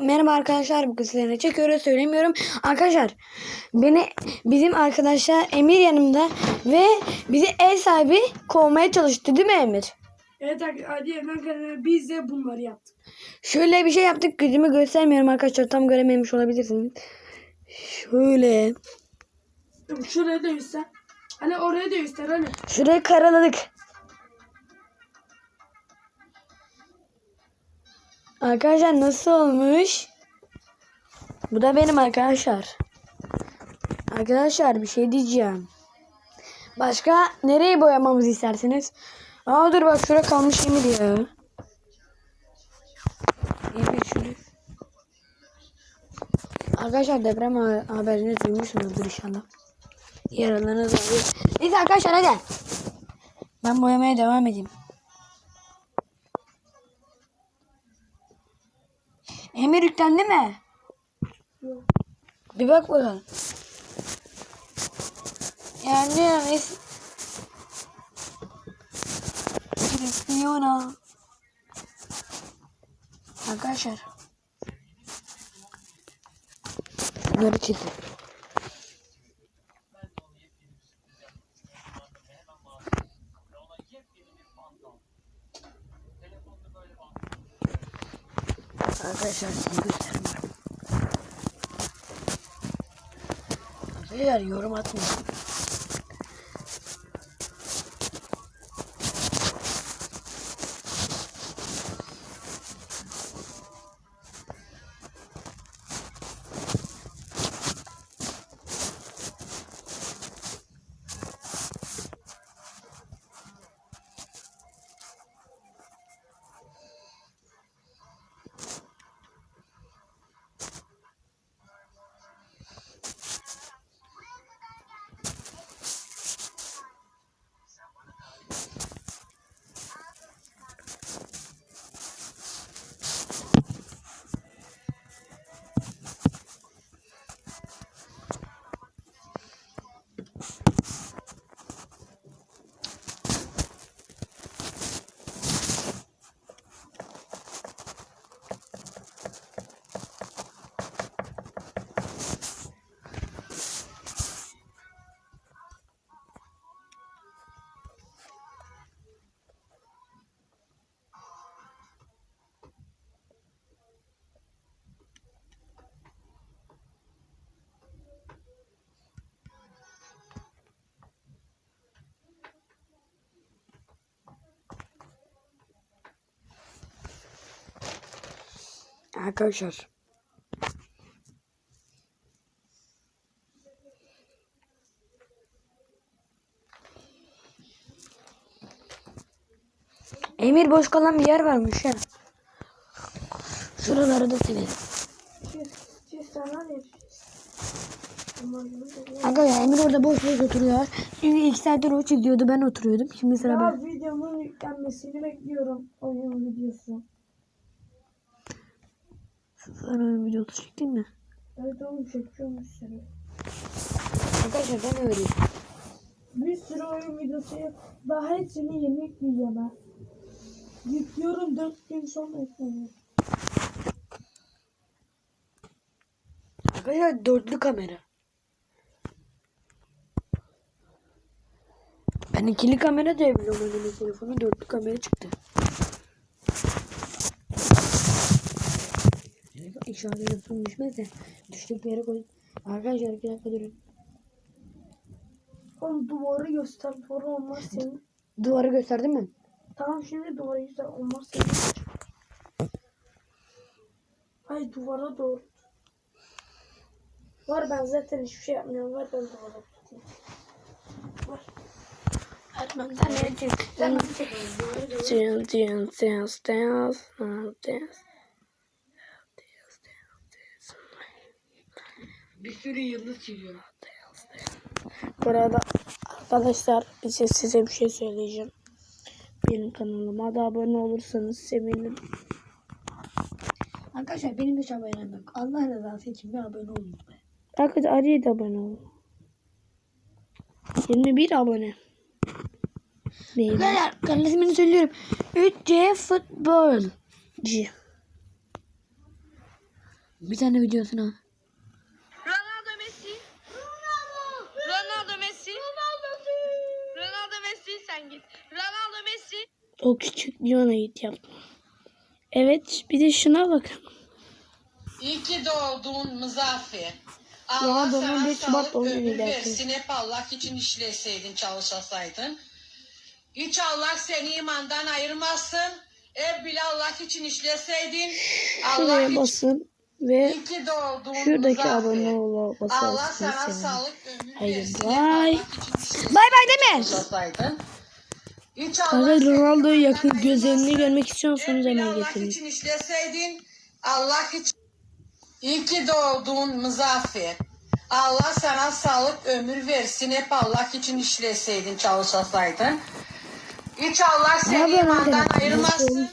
merhaba arkadaşlar bu kızlarına çekiyoruz söylemiyorum. Arkadaşlar beni bizim arkadaşlar Emir yanımda ve bizi ev sahibi kovmaya çalıştı değil mi Emir? Evet karar biz de bunları yaptık. Şöyle bir şey yaptık gözümü göstermiyorum arkadaşlar tam görememiş olabilirsiniz. Şöyle Şuraya da göster. Hani oraya da göster hani. şurayı karaladık. Arkadaşlar nasıl olmuş? Bu da benim arkadaşlar. Arkadaşlar bir şey diyeceğim. Başka nereyi boyamamızı istersiniz? Aa dur bak şurada kalmış Emir ya. Emir. Arkadaşlar deprem ha- haberini duymuşsunuzdur inşallah. Yaralarınız ağrıyor. Neyse arkadaşlar hadi. Ben boyamaya devam edeyim. Emir yüklendi mi? Yok. Bir bak bakalım. Yani yani. Cristiano. Arkadaşlar. Bunları çizdim. Arkadaşlar size göstermiyorum. Arkadaşlar yorum atmayın. Arkadaşlar. Emir boş kalan bir yer varmış ya. Şuraları da silelim. Arkadaşlar Emir orada boş boş oturuyor. Çünkü iki saattir o çiziyordu ben oturuyordum. Şimdi sıra Ya ben. videomun yüklenmesini bekliyorum. Oyun videosu. Sen oyun videosu çektin mi? Evet oğlum çekiyorum bir sürü. Arkadaşlar ben öyleyim. Bir sürü oyun videosu yap. Daha hepsini yeni yükleyeceğim ben. Yüklüyorum 4 gün sonra yükleniyor. Arkadaşlar dörtlü kamera. Ben ikili kamera diye biliyorum annemin telefonu dörtlü kamera çıktı. İnşallah telefon düşmez de düştük bir yere koy. Arkadaşlar iki dakika durun. Oğlum duvarı göster. Duvarı olmaz senin. Duvarı gösterdim mi? Tamam şimdi duvarı göster. Olmaz senin. Ay duvara doğru. Var ben zaten hiçbir şey yapmıyorum. Var ben duvara tutayım. Var. Atmam da ne çıktı? Dance, dance, dance, dance, dance. Bir sürü yıldız çiziyor. Bu arada arkadaşlar size, size bir şey söyleyeceğim. Benim kanalıma da abone olursanız sevinirim. Arkadaşlar benim hiç abonem yok. Allah rızası için bir abone olun. Arkadaşlar Ali'ye de abone olun. 21 abone. Değil. Arkadaşlar kanal ismini söylüyorum. 3C Futbolcu. Bir tane videosuna. O küçük Lyon'a git yapma. Evet bir de şuna bakın. İyi ki doğdun Muzaffer. Allah Ronaldo'nun sana bir Şubat sağlık doğum ömür versin. Hep Allah için işleseydin, çalışasaydın. Hiç Allah seni imandan ayırmasın. Hep bile Allah için işleseydin. Allah Şuraya için basın ve İyi ki doğdun şuradaki Muzaffer. abone ol Allah basarsınız sana sevinirim. sağlık ömür Haydi versin. Hep bay. Allah için işleseydin, Bay bay deme. çalışasaydın. Kanka Allah Ronaldo'yu yakın gözlerini görmek istiyorsanız hemen Allah getirin. için işleseydin Allah için. İyi ki doğdun Muzaffer. Allah sana sağlık ömür versin. Hep Allah için işleseydin, çalışasaydın. Hiç Allah seni imandan ayırmasın.